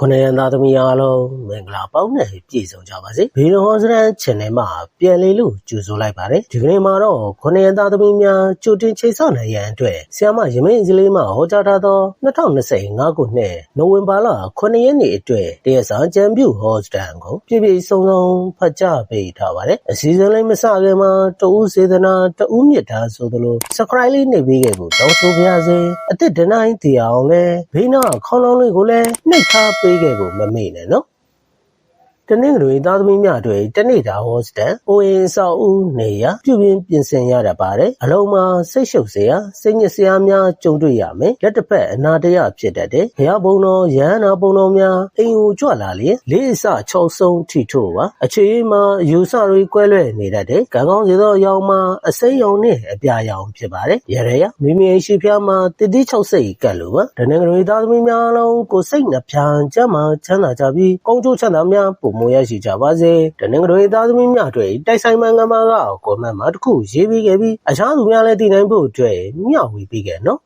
ခုနှစ်ရန်သားသမီးအားလုံးမင်္ဂလာပေါင်းနဲ့ပြည့်စုံကြပါစေဘီလွန်ဟောစရန် channel မှာပြန်လေလို့ကြိုဆိုလိုက်ပါတယ်ဒီကနေ့မှာတော့ခုနှစ်ရန်သားသမီးများကြိုတင်ချိတ်ဆက်နိုင်ရန်အတွက်ဆီယမရမင်းအစလေးမှာဟောကြားထားသော2025ခုနှစ်နိုဝင်ဘာလ9ရက်နေ့အတွက်တရက်စာကြံပြုဟောစတန်ကိုပြည့်ပြည့်စုံစုံဖတ်ကြားပေးထားပါတယ်အစီအစဉ်လေးမစခင်မှာတဦးစေတနာတဦးမြတ်တာဆိုသလို subscribe လေးနှိပ်ပေးခဲ့ဖို့တောင်းဆိုပါရစေအစ်စ်ဒနိုင်တရားအောင်လဲဘေးနာခေါင်းလုံးလေးကိုလည်းနှိပ်ထားပေးခဲ့ဖို့မမေ့နဲ့နော် တနင်္ဂနွေသားသမီးများတွေတနေ့တာဟောစတန်အိုရင်ဆောက်ဦးနေရပြုပြင်ပြင်ဆင်ရတတ်ပါတယ်အလုံးမှာစိတ်ရှုပ်စရာစိတ်ညစ်စရာများကြုံတွေ့ရမယ်လက်တစ်ဖက်အနာတရဖြစ်တတ်တယ်ဘုရားဘုံတော်ရဟန္တာဘုံတော်များအိမ်ကိုကြွလာလျင်လေးအစ၆ဆုံးထိထို့ပါအခြေအေးမှာယူဆတွေကွဲလွဲနေတတ်တယ်ကံကောင်းစေသောရောင်မှာအစိမ်းရောင်နဲ့အပြာရောင်ဖြစ်ပါတယ်ရရရမိမိရှိဖျားမှာတတိ၆စိတ်ကတ်လို့ပါတနင်္ဂနွေသားသမီးများလုံးကိုစိတ်နှပြချမ်းမှချမ်းသာကြပြီးကောင်းကျိုးချမ်းသာများပုံမရရှိကြပါစေတနင်္ဂနွေသားသမီးများတွေတိုက်ဆိုင်မှန်ကမာကကွန်မန့်မှာတစ်ခုရေးပြီးခဲ့ပြီးအခြားသူများလည်းတည်နိုင်ဖို့အတွက်မျှဝေပေးခဲ့နော်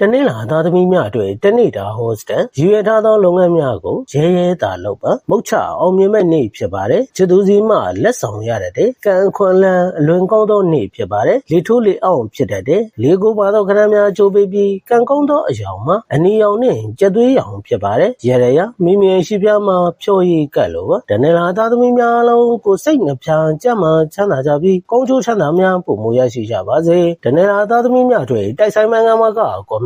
တနေ့လာသားသမီးများအတွက်တနေ့တာဟောစတန်ရည်ရထားသောလုပ်ငန်းများကိုရဲရဲတာလုပ်ပါမုတ်ချအောင်မြင်မဲ့နေ့ဖြစ်ပါတယ်ချစ်သူစီမှလက်ဆောင်ရတဲ့ကံခွန်လန်းအလွန်ကောင်းသောနေ့ဖြစ်ပါတယ်လေထိုးလေအောင်ဖြစ်တဲ့လေကိုပါသောခဏများကြိုးပေးပြီးကံကောင်းသောအယောင်မှာအနီရောင်နဲ့ကြက်သွေးရောင်ဖြစ်ပါတယ်ရရရမိမိရှိပြမှာဖြော်ရည်ကတ်လို့ပါတနေ့လာသားသမီးများလုံးကိုစိတ်နှပြကြမ်းမှချမ်းသာကြပြီးကောင်းကျိုးချမ်းသာများပုံမရရှိကြပါစေတနေ့လာသားသမီးများတွေတိုက်ဆိုင်မှန်ကမှာကကော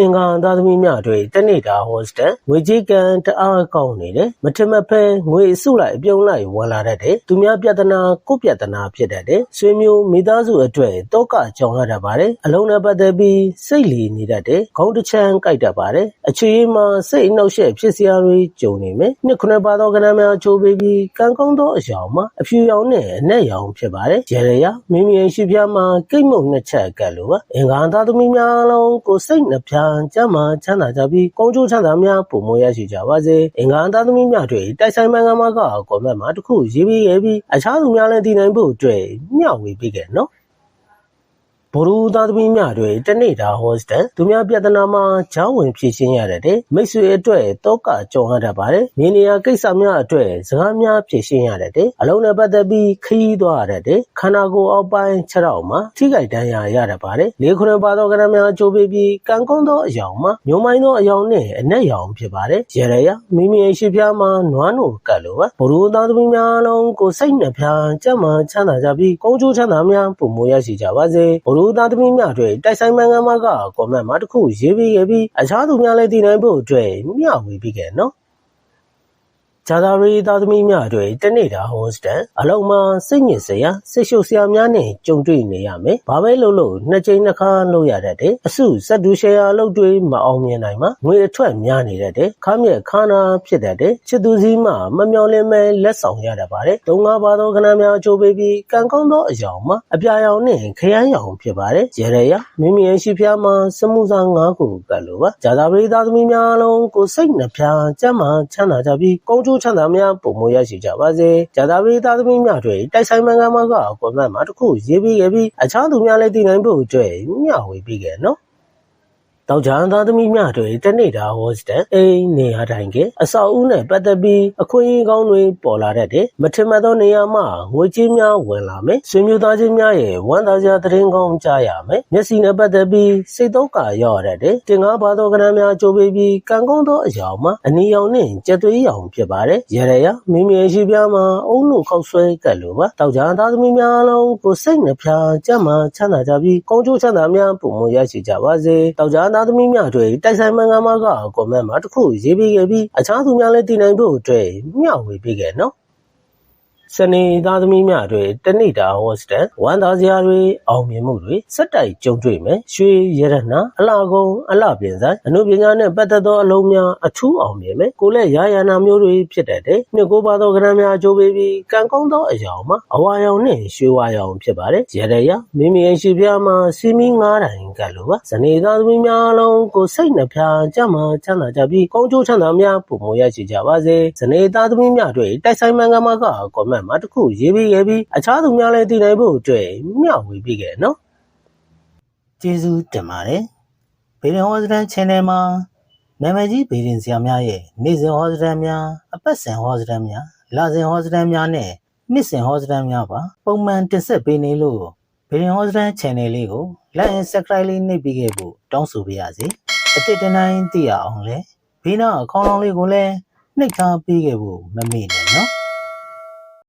အင်္ဂါသားသမီးများတွေတနေ့တာဟောစတန်ငွေကြေးကံတအားကောင်းနေတယ်မထမဖဲငွေအစုလိုက်အပြုံလိုက်ဝင်လာတတ်တယ်သူများပြဿနာကိုပြဿနာဖြစ်တတ်တယ်ဆွေမျိုးမိသားစုအတွက်တောကကြောင်ရတတ်ပါတယ်အလုံးနဲ့ပတ်သက်ပြီးစိတ်လီနေတတ်တယ်ခေါင်းတစ်ချမ်းကြိုက်တတ်ပါတယ်အခြေအေးမှာစိတ်အနှောက်အယှက်ဖြစ်စရာတွေကြုံနေမယ်နှစ်ခုနှစ်ပါသောကဏ္ဍများချိုးပေးပြီးကံကောင်းသောအရာမှာအဖြူရောင်နဲ့အနက်ရောင်ဖြစ်ပါတယ်ရရရမိမိရဲ့ရှိပြမှာကိတ်မုံနှစ်ချက်ကပ်လို့ပါအင်္ဂါသားသမီးများလုံးကိုစိတ်နှပြကျမ်းမာချမ်းသာကြပြီးကောင်းကျိုးချမ်းသာများပုံမရရှိကြပါစေအင်္ဂါသားသမီးများတွေတိုက်ဆိုင်မှန်ကမှာကကောမန့်မှာတစ်ခုရေးပြီးရပြီးအခြားသူများလည်းတည်နိုင်ဖို့အတွက်မျှဝေပေးခဲ့နော် ဘိုရူသားသမီးများတွေတနေ့တာဟောစတန်သူများပြဿနာမှာဂျောင်းဝင်ဖြည့်ရှင်းရတဲ့မိတ်ဆွေအတွက်တောကကြုံရတတ်ပါတယ်။မြင်းနေရကိစ္စများအတွက်စကားများဖြည့်ရှင်းရတဲ့အလုံးနဲ့ပတ်သက်ပြီးခရီးသွားရတဲ့ခန္ဓာကိုယ်အောက်ပိုင်းခြေထောက်မှာထိခိုက်ဒဏ်ရာရတတ်ပါတယ်။လေးခုနှစ်ပါသောကဏ္ဍများကြိုးပေးပြီးကံကုန်းသောအယောင်မှာညုံမိုင်းသောအယောင်နဲ့အနက်ရောင်ဖြစ်ပါတယ်။ရရရမိမိရဲ့ရှိဖျားမှာနွားနိုကတ်လိုပါဘိုရူသားသမီးများလုံးကိုစိတ်နှဖျားကြက်မှချမ်းသာကြပြီးကောင်းကျိုးချမ်းသာများပုံမရရှိကြပါစေ။ဘိုရူသားသမီးများတွေတိုက်ဆိုင်မှန်ကမှာကကွန်မန့်မှာတစ်ခုရေးပြီးခဲ့ပြီးအခြားသူများလည်းတည်နိုင်ဖို့အတွက်မျှဝေပြီးခဲ့နော် ဂျာသာရီသားသမီးများတွေတနေ့တာဟောစတန်အလုံးမှာစိတ်ညစ်စရာစိတ်ရှုပ်စရာများနဲ့ကြုံတွေ့နေရမယ်။ဘာပဲလုပ်လို့နှစ်ကြိမ်နှစ်ခါလုပ်ရတတ်တယ်။အစုစက်ဒူရှယ်ယာလုပ်တွေမအောင်မြင်နိုင်မှာငွေအထွက်များနေတတ်တယ်။ခါမြက်ခါနာဖြစ်တတ်တယ်။ချစ်သူစည်းမှမမျော်လင့်မဲလက်ဆောင်ရတတ်ပါတယ်။သုံးငါးပါသောခဏများချိုးပေးပြီးကံကောင်းသောအယောင်မှာအပြာရောင်နဲ့ခရမ်းရောင်ဖြစ်ပါတယ်။ရရရမိမိရဲ့ရှိဖျားမှာစမှုစားငါးခုကတ်လို့ပါ။ဂျာသာရီသားသမီးများလုံးကိုစိတ်နှဖျားကြမ်းမှချမ်းသာကြပြီးကောင်းကျိုးချမ်းသာများပုံမရရှိကြပါစေ။ဂျာသာပရိသားသမီးများတွေတိုက်ဆိုင်မှန်ကမှာကကွန်မန့်မှာတစ်ခုရေးပြီးခဲ့ပြီးအခြားသူများလည်းတည်နိုင်ဖို့အတွက်မျှဝေပြီးခဲ့နော်။ တောက်ချမ်းသားသမီးများတွေတနေ့တာဟောစတန်အိမ်နေရာတိုင်းကအဆောက်အဦနဲ့ပတ်သက်ပြီးအခွင့်အရေးကောင်းတွေပေါ်လာတတ်တယ်မထင်မှတ်သောနေရာမှာငွေကြေးများဝင်လာမယ်ဆွေမျိုးသားချင်းများရဲ့ဝမ်းသာစရာသတင်းကောင်းကြားရမယ်မျက်စိနဲ့ပတ်သက်ပြီးစိတ်တော့ကရောက်ရတတ်တယ်တင်ကားပါသောကဏ္ဍများကြိုးပေးပြီးကံကောင်းသောအရာမှာအနီရောင်နဲ့ကြက်သွေးရောင်ဖြစ်ပါတယ်ရရရမိမိရှိပြမှာအုံလို့ခောက်ဆွဲကတ်လို့ပါတောက်ချမ်းသားသမီးများလုံးကိုစိတ်နှဖျားကြမ်းမှချမ်းသာကြပြီးကောင်းကျိုးချမ်းသာများပုံမရရှိကြပါစေတောက်ချမ်းသားသမီးများတွေတိုက်ဆိုင်မှန်ကမှာကကွန်မန့်မှာတစ်ခုရေးပေးခဲ့ပြီးအခြားသူများလည်းတည်နိုင်ဖို့အတွက်မျှဝေပေးခဲ့နော် စနေသားသမီးများတွေတနေ့တာဟောစတန်ဝမ်းသာစရာတွေအောင်မြင်မှုတွေစက်တိုက်ကြုံတွေ့မယ်ရွှေရတနာအလှကုံအလှပြင်ဆိုင်အမှုပညာနဲ့ပတ်သက်သောအလုံးများအထူးအောင်မြင်မယ်ကိုလည်းရာယာနာမျိုးတွေဖြစ်တတ်တယ်နှစ်ကိုပါသောကဏ္ဍများကြိုးပေးပြီးကံကောင်းသောအရာမှာအဝါရောင်နဲ့ရွှေဝါရောင်ဖြစ်ပါတယ်ရတရမိမိရဲ့ရှိပြားမှာစီမီငါးတိုင်ကလို့ပါစနေသားသမီးများလုံးကိုစိတ်နှဖျားကြမှာချမ်းသာကြပြီးကောင်းကျိုးချမ်းသာများပုံမရရှိကြပါစေစနေသားသမီးများတွေတိုက်ဆိုင်မှန်ကမှာကကွန်မန့်မှာတစ်ခုရေးပြီးခဲ့ပြီးအခြားသူများလည်းတည်နိုင်ဖို့အတွက်မျှဝေပေးခဲ့နော်ကျေးဇူးတင်ပါတယ်ဗီဒီယိုဟောစတန် channel မှာနာမည်ကြီးဗီဒီယိုဆရာများရဲ့နေ့စဉ်ဟောစတန်များအပတ်စဉ်ဟောစတန်များလစဉ်ဟောစတန်များနဲ့နှစ်စဉ်ဟောစတန်များပါပုံမှန်တင်ဆက်ပေးနေလို့ဗီဒီယိုဟောစတန် channel လေးကို like and subscribe လေးနှိပ်ပေးခဲ့ဖို့တောင်းဆိုပါရစေအတစ်တနိုင်သိရအောင်လဲဘေးနားအကောင့်လေးကိုလည်းနှိပ်ထားပေးခဲ့ဖို့မမေ့နဲ့နော်